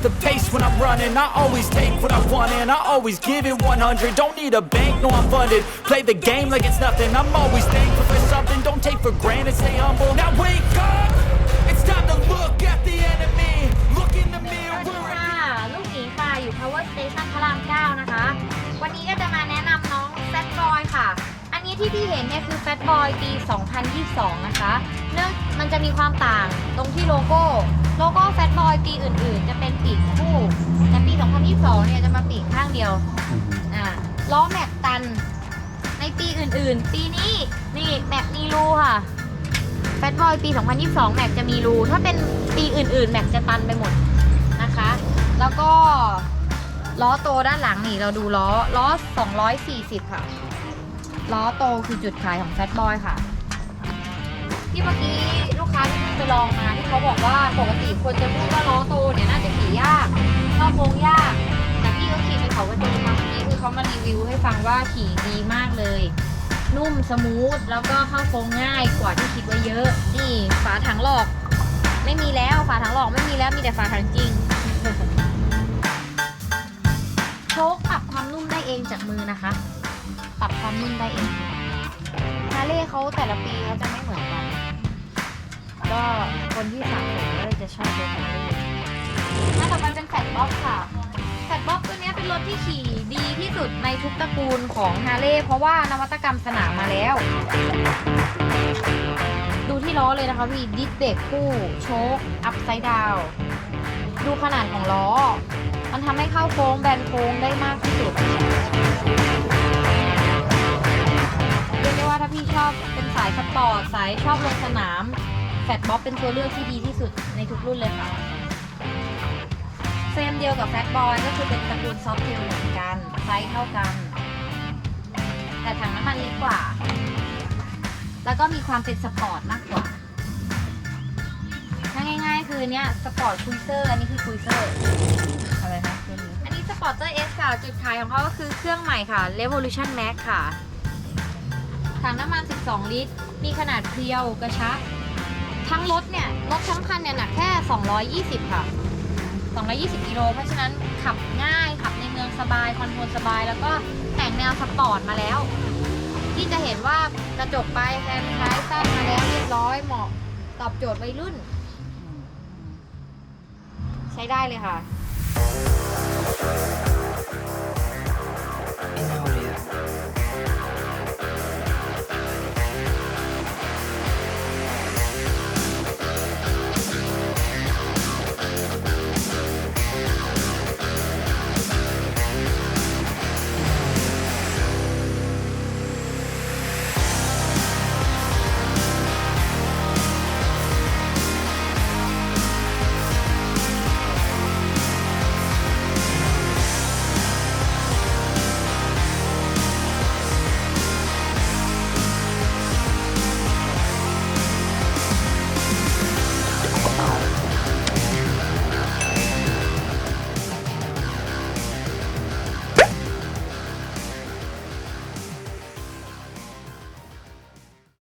up the pace when I'm running. I always take what I want and I always give it 100. Don't need a bank, no, I'm funded. Play the game like it's nothing. I'm always thankful for something. Don't take for granted, stay humble. Now wake up! It's time to look at the enemy. Look in the ส mirror. วัสดีค่ะ ลูกหมีค่ะ อยู่ Power Station พระราม 9 นะคะ วันนี้ก็จะมาแนะนำน้อง Fat Boy ค่ะ ที่พี่เห็นเนี่ยคือ Fat Boy ปี 2022 นะคะเนื่องมันจะมีความต่างตรงที่โลโก้ โลโก้ Fat Boy ปีอื่นๆ จะเป็นปีกคู่ แต่ปี 2022 เนี่ยจะมาปีกข้างเดียวอ่าล้อแม็กตัน ในปีอื่นๆ ปีนี้นี่แม็กมีรูค่ะแฟตบอยปี 2022 แม็กจะมีรู ถ้าเป็นปีอื่นๆ แม็กจะตันไปหมดนะคะ แล้วก็ล้อโตด้านหลังนี่เราดูล้อล้อ 240 ค่ะ ล้อโตคือจุดขายของแฟตบอยค่ะ ที่เมื่อกี้ลูกค้าที่ไปลองมาที่เขาบอกว่าปกติคนจะพูดว่าล้อโตเนี่ยน่าจะขี่ยากข้าโค้งยาก แต่พี่เขาขี่เป็นเขากระโจนมาเมื่อกี้คือเขามารีวิวให้ฟังว่าขี่ดีมากเลย นุ่มสมูทแล้วก็เข้าโค้งง่ายกว่าที่คิดไว้เยอะ นี่ฝาถังหลอก ไม่มีแล้วฝาถังหลอกไม่มีแล้วมีแต่ฝาถังจริงโชคปรับความนุ่มได้เองจากมือนะคะ นุ่มได้เองฮาร์เลย์เขาแต่ละปีเขาจะไม่เหมือนกัน ก็คนที่สะสมก็เลยจะชอบรถฮาเลย์หน้าต่อไปเป็นแฟตบ็อกค่ะ แฟตบ็อกตัวนี้เป็นรถที่ขี่ดีที่สุดในทุกตระกูลของฮาร์เลย์เพราะว่านวัตกรรมสนามมาแล้ว ดูที่ล้อเลยนะคะพี่ดิสเบรกคู่โชคอัพไซด์ดาวดูขนาดของล้อ มันทำให้เข้าโค้งแบนโค้งได้มากที่สุด พี่ชอบเป็นสายสปอร์ตสายชอบลงสนาม แฟตบ๊อบเป็นตัวเลือกที่ดีที่สุดในทุกรุ่นเลยค่ะเฟรมเดียวกับแฟตบอยก็คือเป็นตระกูลซอฟต์เทลเหมือนกันไซส์เท่ากัน แต่ถังน้ำมันเล็กกว่า แล้วก็มีความเป็นสปอร์ตมากกว่าถ้าง่ายๆ คือเนี้ยสปอร์ตคุยเซอร์อันนี้คือคุยเซอร์อะไรนะอันนี้สปอร์ตเตอร์เอสค่ะ จุดขายของเขาก็คือเครื่องใหม่ค่ะ Revolution Max ค่ะ ถังน้ำมัน 12 ลิตร มีขนาดเพรียวกระชับทั้งรถเนี่ยรถทั้งคันเนี่ยหนักแค่ 220 ค่ะ 220กิโลเพราะฉะนั้นขับง่าย ขับในเมืองสบาย คอนโทรลสบาย แล้วก็แต่งแนวสปอร์ตมาแล้ว ที่จะเห็นว่ากระจกปแฮนด์ท้ายสั้นมาแล้วเรียบร้อยเหมาะตอบโจทย์วัยรุ่น ใช้ได้เลยค่ะ